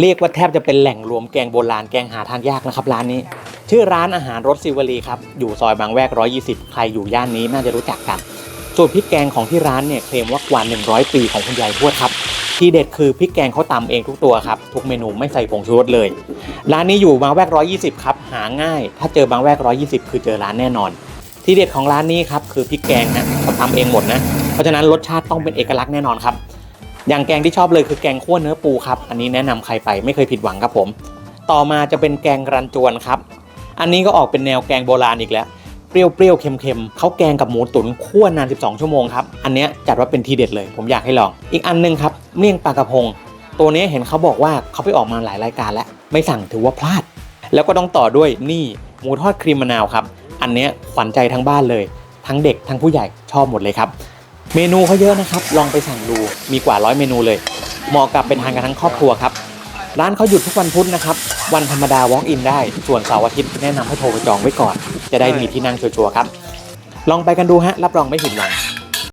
เรียกว่าแทบจะเป็นแหล่งรวมแกงโบราณแกงหาทานยากนะครับร้านนี้ ชื่อร้านอาหารรสซิวลีครับ อยู่ซอยบางแวก 120 ใครอยู่ย่านนี้น่าจะรู้จักกันส่วนพริกแกงของที่ร้านเนี่ยเคลมว่ากว่า 100 ปีของคุณยายทวดครับ ที่เด็ดคือพริกแกงเขาตำเองทุกตัวครับ ทุกเมนูไม่ใส่ผงชูรสเลย ร้านนี้อยู่บางแวก 120 ครับ หาง่าย ถ้าเจอบางแวก 120 คือเจอร้านแน่นอน ที่เด็ดของร้านนี้ครับคือพริกแกงนะเขาทำเองหมดนะ เพราะฉะนั้นรสชาติต้องเป็นเอกลักษณ์แน่นอนครับ อย่างแกงที่ชอบเลยคือแกงขั่วเนื้อปูครับ อันนี้แนะนำใครไปไม่เคยผิดหวังครับผม ต่อมาจะเป็นแกงรันจวนครับ อันนี้ก็ออกเป็นแนวแกงโบราณอีกแล้วเปรี้ยวๆเค็มๆเขาแกงกับหมูตุ๋นคั่วนาน 12 ชั่วโมงครับ อันนี้จัดว่าเป็นทีเด็ดเลย ผมอยากให้ลอง อีกอันหนึงครับเมี่ยงปลากระพง ตัวนี้เห็นเขาบอกว่าเขาไปออกมาหลายรายการแล้ว ไม่สั่งถือว่าพลาด แล้วก็ต้องต่อด้วยนี่หมูทอดครีมมะนาวครับ อันนี้ขวัญใจทั้งบ้านเลย ทั้งเด็กทั้งผู้ใหญ่ชอบหมดเลยครับ เมนูเขาเยอะนะครับ ลองไปสั่งดูมีกว่าร้อยเมนูเลย เหมาะกับเป็นทานกันทั้งครอบครัวครับ ร้านเขาหยุดทุกวันพุธนะครับ วันธรรมดา walk in ได้ ส่วนเสาร์อาทิตย์แนะนำให้โทรไปจองไว้ก่อน จะได้มีที่นั่งชัวร์ๆครับ ลองไปกันดูฮะรับรองไม่ผิดหวัง